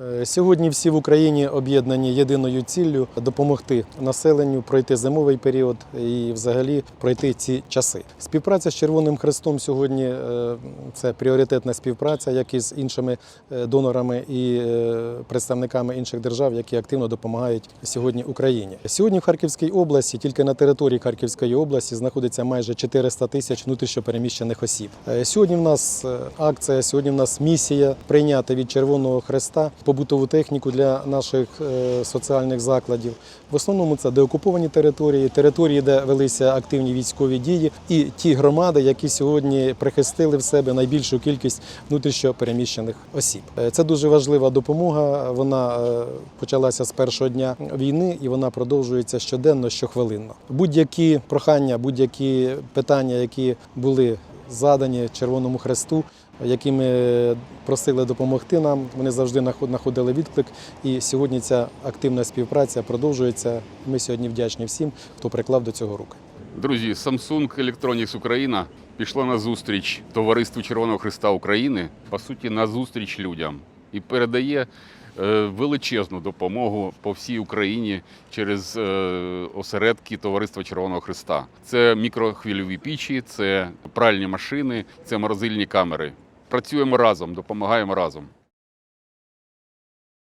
Е, Сьогодні всі в Україні об'єднані єдиною ціллю допомогти населенню пройти зимовий період і взагалі пройти ці часи. Співпраця з Червоним Хрестом сьогодні е, це пріоритетна співпраця, як і з іншими е, донорами і представниками інших держав, які активно допомагають сьогодні Україні. Сьогодні в Харківській області, тільки на території Харківської області, знаходиться майже 400 тисяч внутрішньопереміщених осіб. Сьогодні в нас акція, сьогодні в нас місія прийняти від Червоного Хреста побутову техніку для наших е, соціальних закладів. В основному це деокуповані території, території, де велися активні військові дії, і ті громади, які сьогодні прихистили в себе найбільшу кількість внутрішньопереміщених осіб. Е, Це дуже важлива допомога. Вона е, почалася з першого дня війни і вона продовжується щоденно, щохвилинно. Будь-які прохання, будь-які питання, які були задані Червоному Хресту, які ми просили допомогти нам. Вони завжди наход- знаходили відклик. І сьогодні ця активна співпраця продовжується. Ми сьогодні вдячні всім, хто приклав до цього руки. Друзі, Samsung Electronics Україна пішла на зустріч товариству Червоного Христа України, по суті, на зустріч людям і передає е, величезну допомогу по всій Україні через е, осередки Товариства Червоного Христа. Це мікрохвильові пічі, це пральні машини, це морозильні камери. Працюємо разом, допомагаємо разом.